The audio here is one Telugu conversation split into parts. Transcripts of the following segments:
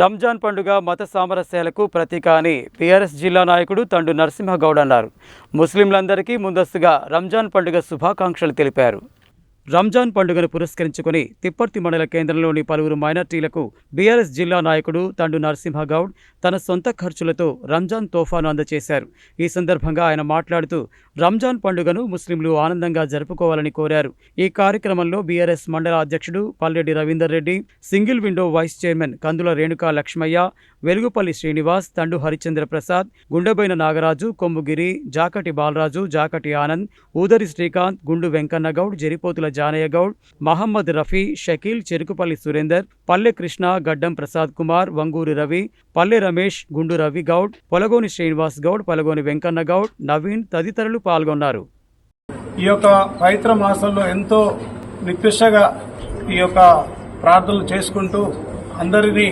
రంజాన్ పండుగ మత సామరస్యాలకు ప్రతీక అని టీఆర్ఎస్ జిల్లా నాయకుడు తండు నరసింహగౌడ్ అన్నారు. ముస్లింలందరికీ ముందస్తుగా రంజాన్ పండుగ శుభాకాంక్షలు తెలిపారు. రంజాన్ పండుగను పురస్కరించుకుని తిప్పర్తి మండల కేంద్రంలోని పలువురు మైనార్టీలకు బీఆర్ఎస్ జిల్లా నాయకుడు తండు నరసింహగౌడ్ తన సొంత ఖర్చులతో రంజాన్ తోఫాను అందజేశారు. ఈ సందర్భంగా ఆయన మాట్లాడుతూ రంజాన్ పండుగను ముస్లింలు ఆనందంగా జరుపుకోవాలని కోరారు. ఈ కార్యక్రమంలో బీఆర్ఎస్ మండల అధ్యక్షుడు Palleddy Ravinder Reddy single window vice chairman Kandula Renuka Lakshmaiah Velugupalli Srinivas Thandu Harichandra Prasad Gundebaina Nagaraju Kommugiri Jakati Balaraju Jakati Anand Udari Srikanth Gundu Venkanna Goud Jaripothula Janaiah Goud Mohammed Rafi Shakeel Cherukupalli Surender పల్లె కృష్ణ గడ్డం ప్రసాద్ కుమార్ వంగూరి రవి పల్లె రమేష్ గుండు రవి గౌడ్ పొలగోని శ్రీనివాస్ గౌడ్ పొలగోని వెంకన్న గౌడ్ నవీన్ తదితరులు పాల్గొన్నారు. ఈ యొక్క పవిత్ర మాసంలో ఎంతో నిప్పిష్టగా ఈ యొక్క ప్రార్థనలు చేసుకుంటూ అందరినీ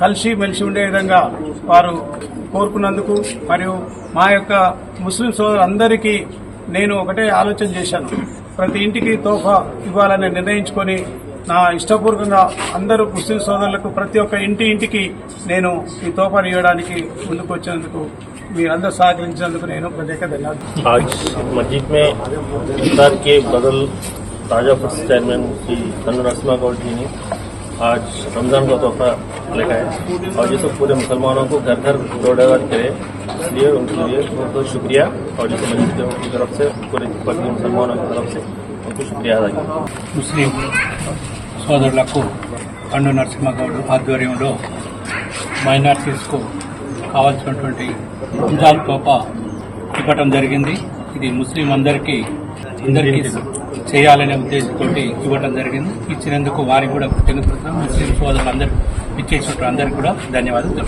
కలిసి మెలిసి ఉండే విధంగా వారు కోరుకున్నందుకు మరియు మా యొక్క ముస్లిం సోదరులందరికీ నేను ఒకటే ఆలోచన చేశాను. ప్రతి ఇంటికి తోఫా ఇవ్వాలని నిర్ణయించుకొని నా ఇష్టపూర్వకంగా అందరూ ముస్లిం సోదరులకు ప్రతి ఒక్క ఇంటి ఇంటికి నేను ఈ తోఫాను ఇవ్వడానికి ముందుకు వచ్చినందుకు మీరందరూ సహకరించినందుకు నేను ప్రత్యేక ధన్యవాదాలు. తాజా ఫస్ట్ చైర్మన్ శ్రీ తన్ను నరసింహ आज रमजान का तोहफा लेकर आए और ये सब पूरे मुसलमानों को घर घर दौड़ावर करे इसलिए उनके लिए बहुत बहुत शुक्रिया और जैसे मस्जिद के की तरफ से पूरे पश्चिमी मुसलमानों की तरफ से उनको शुक्रिया अदा किया ముస్లిం సోదరులకు కండు నరసింహగౌడ్ ఆధ్వర్యంలో మైనార్టీస్కు కావాల్సినటువంటి రంజాన్ కోప ఇవ్వటం జరిగింది ఇది ముస్లిం అందరికీ అందరికీ చేయాలనే ఉద్దేశంతో ఇవ్వడం జరిగింది. ఇచ్చినందుకు వారికి కూడా కృతజ్ఞతలు. ముస్లిం సోదరులందరూ ఇచ్చేసినట్టు అందరికీ కూడా ధన్యవాదాలు